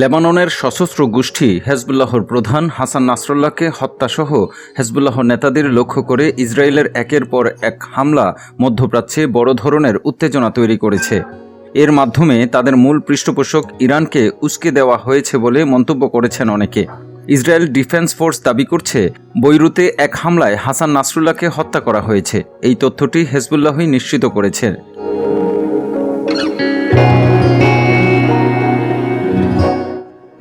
লেবাননের সশস্ত্র গোষ্ঠী হেজবুল্লাহর প্রধান হাসান নাসরুল্লাহকে হত্যাসহ হেজবুল্লাহ নেতাদের লক্ষ্য করে ইসরায়েলের একের পর এক হামলা মধ্যপ্রাচ্যে বড় ধরনের উত্তেজনা তৈরি করেছে। এর মাধ্যমে তাদের মূল পৃষ্ঠপোষক ইরানকে উস্কে দেওয়া হয়েছে বলে মন্তব্য করেছেন অনেকে। ইসরায়েল ডিফেন্স ফোর্স দাবি করছে, বৈরুতে এক হামলায় হাসান নাসরুল্লাহকে হত্যা করা হয়েছে। এই তথ্যটি হেজবুল্লাহই নিশ্চিত করেছে।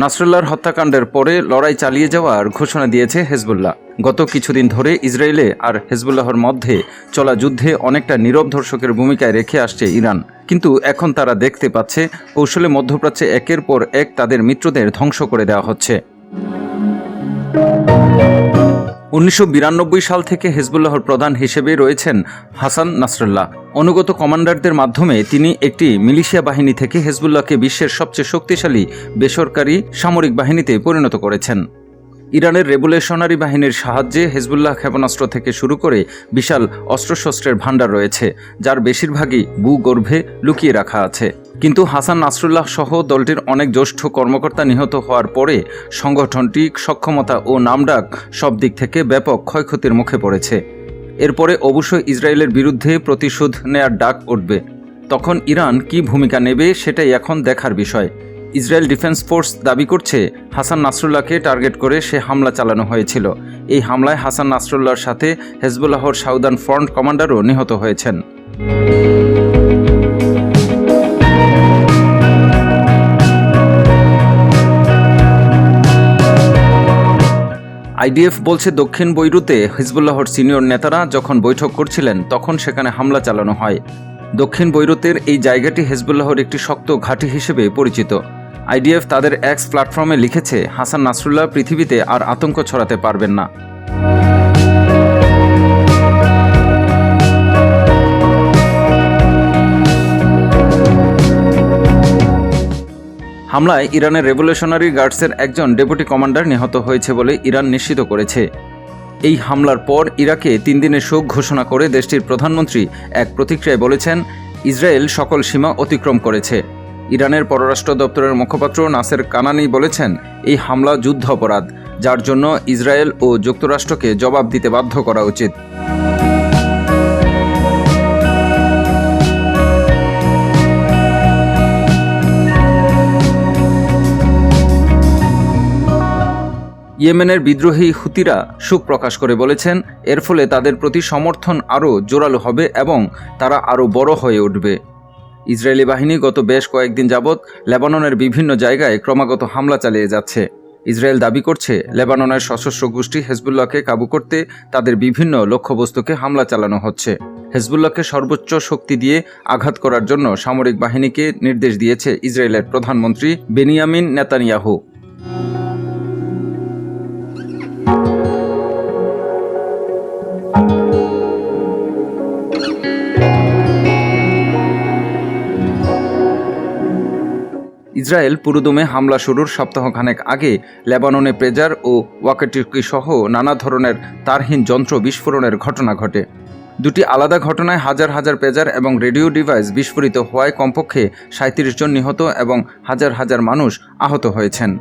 নাসরুল্লাহর হত্যাকাণ্ডের পরে লড়াই চালিয়ে যাওয়ার ঘোষণা দিয়েছে হেজবুল্লাহ। গত কিছুদিন ধরে ইসরায়েলে আর হেজবুল্লাহর মধ্যে চলা যুদ্ধে অনেকটা নীরব ধর্ষকের ভূমিকায় রেখে আসছে ইরান। কিন্তু এখন তারা দেখতে পাচ্ছে কৌশলে মধ্যপ্রাচ্যে একের পর এক তাদের মিত্রদের ধ্বংস করে দেওয়া হচ্ছে। উনিশশো বিরানব্বই সাল থেকে হেজবুল্লাহর প্রধান হিসেবে রয়েছেন হাসান নাসরুল্লাহ। অনুগত কমান্ডারদের মাধ্যমে তিনি একটি মিলিশিয়া বাহিনী থেকে হেজবুল্লাহকে বিশ্বের সবচেয়ে শক্তিশালী বেসরকারি সামরিক বাহিনীতে পরিণত করেছেন। ইরানের রেভুলেশনারি বাহিনীর সাহায্যে হেজবুল্লাহ ক্ষেপণাস্ত্র থেকে শুরু করে বিশাল অস্ত্রশস্ত্রের ভাণ্ডার রয়েছে, যার বেশিরভাগই ভূগর্ভে লুকিয়ে রাখা আছে। কিন্তু হাসান নাসরুল্লাহ সহ দলটির অনেক জ্যেষ্ঠ কর্মকর্তা নিহত হওয়ার পরে সংগঠনটি সক্ষমতা ও নামডাক সব দিক থেকে ব্যাপক ক্ষয়ক্ষতির মুখে পড়েছে। এরপরে অবশ্যই ইসরায়েলের বিরুদ্ধে প্রতিশোধ নেয়ার ডাক উঠবে। তখন ইরান কি ভূমিকা নেবে সেটাই এখন দেখার বিষয়। ইসরায়েল ডিফেন্স ফোর্স দাবি করছে, হাসান নাসরুল্লাহকে টার্গেট করে সে হামলা চালানো হয়েছিল। এই হামলায় হাসান নাসরুল্লাহর সাথে হেজবুল্লাহর সাউদান ফ্রন্ট কমান্ডারও নিহত হয়েছেন। আইডিএফ বলছে, দক্ষিণ বৈরুতে হিজবুল্লাহর সিনিয়র নেতারা যখন বৈঠক করছিলেন, তখন সেখানে হামলা চালানো হয়। দক্ষিণ বৈরুতের এই জায়গাটি হেজবুল্লাহর একটি শক্ত ঘাঁটি হিসেবে পরিচিত। আইডিএফ তাদের এক্স প্ল্যাটফর্মে লিখেছে, হাসান নাসরুল্লাহ পৃথিবীতে আর আতঙ্ক ছড়াতে পারবেন না। হামলায় ইরানের রেভলিউশনারি গার্ডসের একজন ডেপুটি কমান্ডার নিহত হয়েছে বলে ইরান নিশ্চিত করেছে। এই হামলার পর ইরাকে তিন দিনের শোক ঘোষণা করে দেশটির প্রধানমন্ত্রী এক প্রতিক্রিয়ায় বলেছেন, ইসরায়েল সকল সীমা অতিক্রম করেছে। ইরানের পররাষ্ট্র দপ্তরের মুখপাত্র নাসের কানানি বলেছেন, এই হামলা যুদ্ধ অপরাধ, যার জন্য ইসরায়েল ও যুক্তরাষ্ট্রকে জবাব দিতে বাধ্য করা উচিত। ইয়েমেনের বিদ্রোহী হুতিরা সুখ প্রকাশ করে বলেছেন, এর ফলে তাদের প্রতি সমর্থন আরও জোরালো হবে এবং তারা আরও বড় হয়ে উঠবে। ইসরায়েলি বাহিনী গত বেশ কয়েকদিন যাবৎ লেবাননের বিভিন্ন জায়গায় ক্রমাগত হামলা চালিয়ে যাচ্ছে। ইসরায়েল দাবি করছে, লেবাননের সশস্ত্র গোষ্ঠী হেজবুল্লাহকে কাবু করতে তাদের বিভিন্ন লক্ষ্যবস্তুকে হামলা চালানো হচ্ছে। হেজবুল্লাহকে সর্বোচ্চ শক্তি দিয়ে আঘাত করার জন্য সামরিক বাহিনীকে নির্দেশ দিয়েছে ইসরায়েলের প্রধানমন্ত্রী বেনিয়ামিন নেতানিয়াহু। ইসরায়েল পুরুদমে হামলা শুরুর সপ্তাহখানেক আগে লেবাননে প্রেজার ও ওয়াকেটিকি সহ নানা ধরনের তারহীন যন্ত্র বিস্ফোরণের ঘটনা ঘটে। দুটি আলাদা ঘটনায় হাজার হাজার পেজার এবং রেডিও ডিভাইস বিস্ফোরিত হওয়ায় কমপক্ষে সাঁত্রিশ জন নিহত এবং হাজার হাজার মানুষ আহত হয়েছেন।